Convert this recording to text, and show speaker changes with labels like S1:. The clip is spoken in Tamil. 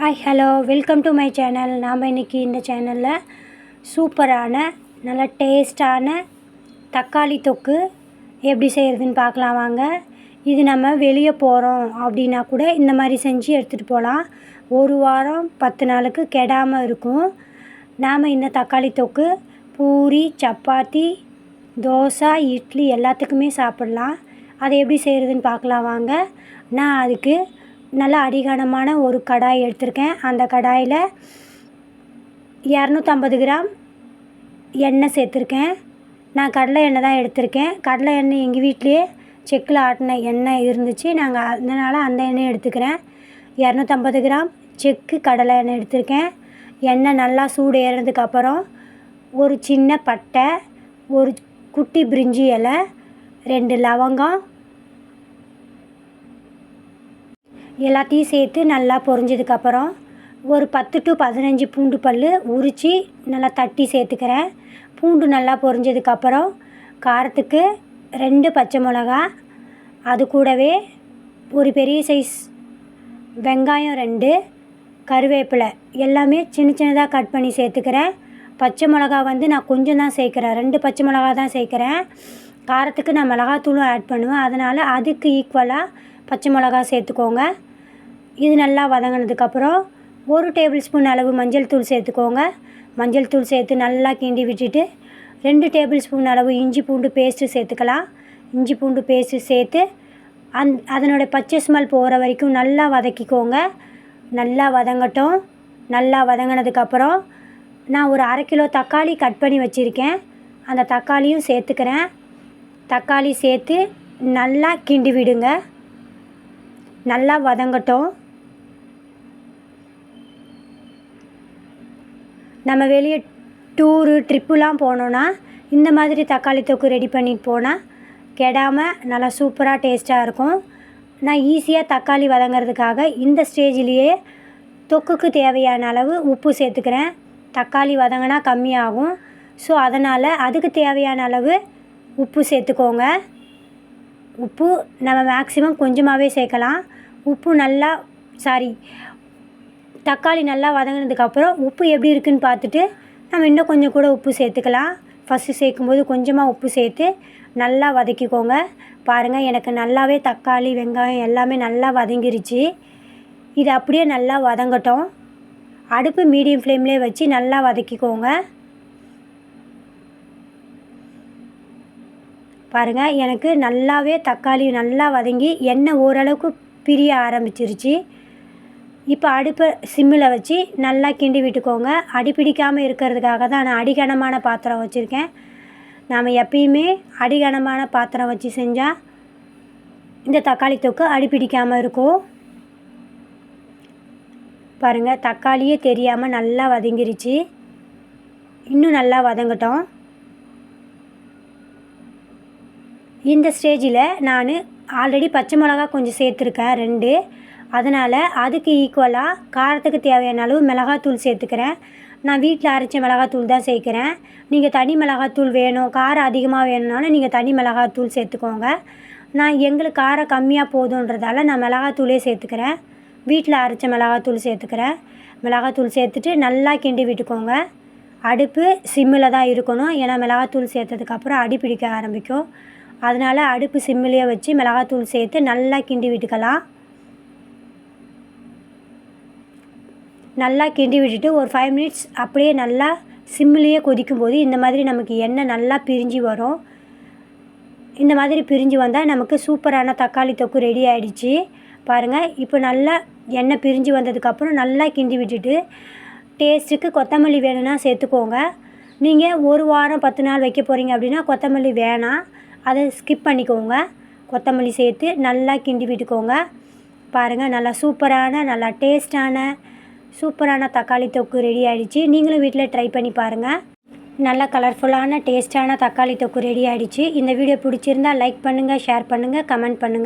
S1: Hi hello welcome to my channel நாம் இன்றைக்கி இந்த சேனலில் சூப்பரான நல்ல டேஸ்டான தக்காளி தொக்கு எப்படி செய்கிறதுன்னு பார்க்கலாம் வாங்க. இது நம்ம வெளியே போகிறோம் அப்படின்னா கூட இந்த மாதிரி செஞ்சு எடுத்துகிட்டு போகலாம் ஒரு வாரம் பத்து நாளுக்கு கெடாமல் இருக்கும். நாம் இந்த தக்காளி தொக்கு பூரி சப்பாத்தி தோசை இட்லி எல்லாத்துக்குமே சாப்பிட்லாம். அதை எப்படி செய்கிறதுன்னு பார்க்கலாம் வாங்க. நான் அதுக்கு நல்லா அடிகனமான ஒரு கடாய் எடுத்திருக்கேன். அந்த கடாயில் இரநூத்தம்பது கிராம் எண்ணெய் சேர்த்துருக்கேன். நான் கடலை எண்ணெய் தான் எடுத்திருக்கேன். கடலை எண்ணெய் எங்கள் வீட்லேயே செக்கில் ஆட்டின எண்ணெய் இருந்துச்சு. நாங்கள் அதனால் அந்த எண்ணெய் எடுத்துக்கிறேன். இரநூத்தம்பது கிராம் செக்கு கடலை எண்ணெய் எடுத்திருக்கேன். எண்ணெய் நல்லா சூடு ஏறினதுக்கப்புறம் ஒரு சின்ன பட்டை ஒரு குட்டி பிரிஞ்சி இலை ரெண்டு லவங்கம் எல்லாத்தையும் சேர்த்து நல்லா பொரிஞ்சதுக்கப்புறம் ஒரு பத்து டு பதினஞ்சு பூண்டு பல் உரித்து நல்லா தட்டி சேர்த்துக்கிறேன். பூண்டு நல்லா பொரிஞ்சதுக்கப்புறம் காரத்துக்கு ரெண்டு பச்சை மிளகா அது கூடவே ஒரு பெரிய சைஸ் வெங்காயம் ரெண்டு கருவேப்பிலை எல்லாமே சின்ன சின்னதாக கட் பண்ணி சேர்த்துக்கிறேன். பச்சை மிளகா வந்து நான் கொஞ்சம் தான் சேர்க்குறேன். ரெண்டு பச்சை மிளகா தான் சேர்க்குறேன். காரத்துக்கு நான் மிளகாத்தூளும் ஆட் பண்ணுவேன். அதனால் அதுக்கு ஈக்குவலாக பச்சை மிளகா சேர்த்துக்கோங்க. இது நல்லா வதங்கினதுக்கப்புறம் ஒரு டேபிள் ஸ்பூன் அளவு மஞ்சள் தூள் சேர்த்துக்கோங்க. மஞ்சள் தூள் சேர்த்து நல்லா கிண்டி விட்டுட்டு ரெண்டு டேபிள் ஸ்பூன் அளவு இஞ்சி பூண்டு பேஸ்ட்டு சேர்த்துக்கலாம். இஞ்சி பூண்டு பேஸ்ட்டு சேர்த்து அந் அதனோடய பச்சை ஸ்மெல் போகிற வரைக்கும் நல்லா வதக்கிக்கோங்க. நல்லா வதங்கட்டும். நல்லா வதங்கினதுக்கப்புறம் நான் ஒரு அரை கிலோ தக்காளி கட் பண்ணி வச்சுருக்கேன். அந்த தக்காளியும் சேர்த்துக்கிறேன். தக்காளி சேர்த்து நல்லா கிண்டி விடுங்க. நல்லா வதங்கட்டும். நம்ம வெளியே டூரு ட்ரிப்புலாம் போனோன்னா இந்த மாதிரி தக்காளி தொக்கு ரெடி பண்ணிட்டு போனால் கெடாமல் நல்லா சூப்பராக டேஸ்ட்டாக இருக்கும். நான் ஈஸியாக தக்காளி வதங்கிறதுக்காக இந்த ஸ்டேஜ்லேயே தொக்குக்கு தேவையான அளவு உப்பு சேர்த்துக்கிறேன். தக்காளி வதங்கினா கம்மியாகும். ஸோ அதனால் அதுக்கு தேவையான அளவு உப்பு சேர்த்துக்கோங்க. உப்பு நம்ம மேக்ஸிமம் கொஞ்சமாகவே சேர்க்கலாம். உப்பு நல்லா சாரி தக்காளி நல்லா வதங்கினதுக்கப்புறம் உப்பு எப்படி இருக்குன்னு பார்த்துட்டு நம்ம இன்னும் கொஞ்சம் கூட உப்பு சேர்த்துக்கலாம். ஃபஸ்ட்டு சேர்க்கும்போது கொஞ்சமாக உப்பு சேர்த்து நல்லா வதக்கிக்கோங்க. பாருங்கள் எனக்கு நல்லாவே தக்காளி வெங்காயம் எல்லாமே நல்லா வதங்கிருச்சு. இது அப்படியே நல்லா வதங்கட்டும். அடுப்பு மீடியம் ஃப்ளேம்லேயே வச்சு நல்லா வதக்கிக்கோங்க. பாருங்கள் எனக்கு நல்லாவே தக்காளி நல்லா வதங்கி எண்ணெய் ஓரளவுக்கு பிரிய ஆரம்பிச்சிருச்சு. இப்போ அடுப்பை சிம்மில் வச்சு நல்லா கிண்டி விட்டுக்கோங்க. அடி பிடிக்காமல் இருக்கிறதுக்காக தான் நான் அடிகனமான பாத்திரம் வச்சுருக்கேன். நாம் எப்பயுமே அடிகனமான பாத்திரம் வச்சு செஞ்சால் இந்த தக்காளி தொக்கு அடி பிடிக்காமல் இருக்கும். பாருங்கள் தக்காளியே தெரியாமல் நல்லா வதங்கிருச்சு. இன்னும் நல்லா வதங்கட்டும். இந்த ஸ்டேஜில் நான் ஆல்ரெடி பச்சை மிளகா கொஞ்சம் சேர்த்துருக்கேன் ரெண்டு. அதனால் அதுக்கு ஈக்குவலாக காரத்துக்கு தேவையான அளவு மிளகாத்தூள் சேர்த்துக்கிறேன். நான் வீட்டில் அரைச்ச மிளகாத்தூள் தான் சேர்க்குறேன். நீங்கள் தனி மிளகாத்தூள் வேணும் காரம் அதிகமாக வேணும்னாலும் நீங்கள் தனி மிளகாத்தூள் சேர்த்துக்கோங்க. நான் எங்களுக்கு காரம் கம்மியாக போதுன்றதால நான் மிளகாத்தூளே சேர்த்துக்கிறேன். வீட்டில் அரைச்ச மிளகாத்தூள் சேர்த்துக்கிறேன். மிளகாத்தூள் சேர்த்துட்டு நல்லா கிண்டி விட்டுக்கோங்க. அடுப்பு சிம்மில் தான் இருக்கணும். ஏன்னா மிளகாத்தூள் சேர்த்ததுக்கப்புறம் அடி பிடிக்க ஆரம்பிக்கும். அதனால் அடுப்பு சிம்மிலேயே வச்சு மிளகாத்தூள் சேர்த்து நல்லா கிண்டி விட்டுக்கலாம். நல்லா கிண்டி விட்டுட்டு ஒரு ஃபைவ் மினிட்ஸ் அப்படியே நல்லா சிம்மிலேயே கொதிக்கும் போது இந்த மாதிரி நமக்கு எண்ணெய் நல்லா பிரிஞ்சு வரும். இந்த மாதிரி பிரிஞ்சு வந்தால் நமக்கு சூப்பரான தக்காளி தொக்கு ரெடி ஆகிடுச்சு பாருங்கள் இப்போ நல்லா எண்ணெய் பிரிஞ்சு வந்ததுக்கப்புறம் நல்லா கிண்டி விட்டுட்டு டேஸ்ட்டுக்கு கொத்தமல்லி வேணும்னா சேர்த்துக்கோங்க. நீங்கள் ஒரு வாரம் பத்து நாள் வைக்க போகிறீங்க அப்படின்னா கொத்தமல்லி வேணாம். அதை ஸ்கிப் பண்ணிக்கோங்க. கொத்தமல்லி சேர்த்து நல்லா கிண்டி விட்டுக்கோங்க. பாருங்கள் நல்லா சூப்பரான நல்லா டேஸ்டான சூப்பரான தக்காளி தொக்கு ரெடி ஆகிடுச்சு நீங்களும் வீட்டில் ட்ரை பண்ணி பாருங்கள் நல்ல கலர்ஃபுல்லான டேஸ்டான தக்காளி தொக்கு ரெடி ஆகிடுச்சு இந்த வீடியோ பிடிச்சிருந்தா லைக் பண்ணுங்கள் ஷேர் பண்ணுங்கள் கமெண்ட் பண்ணுங்கள்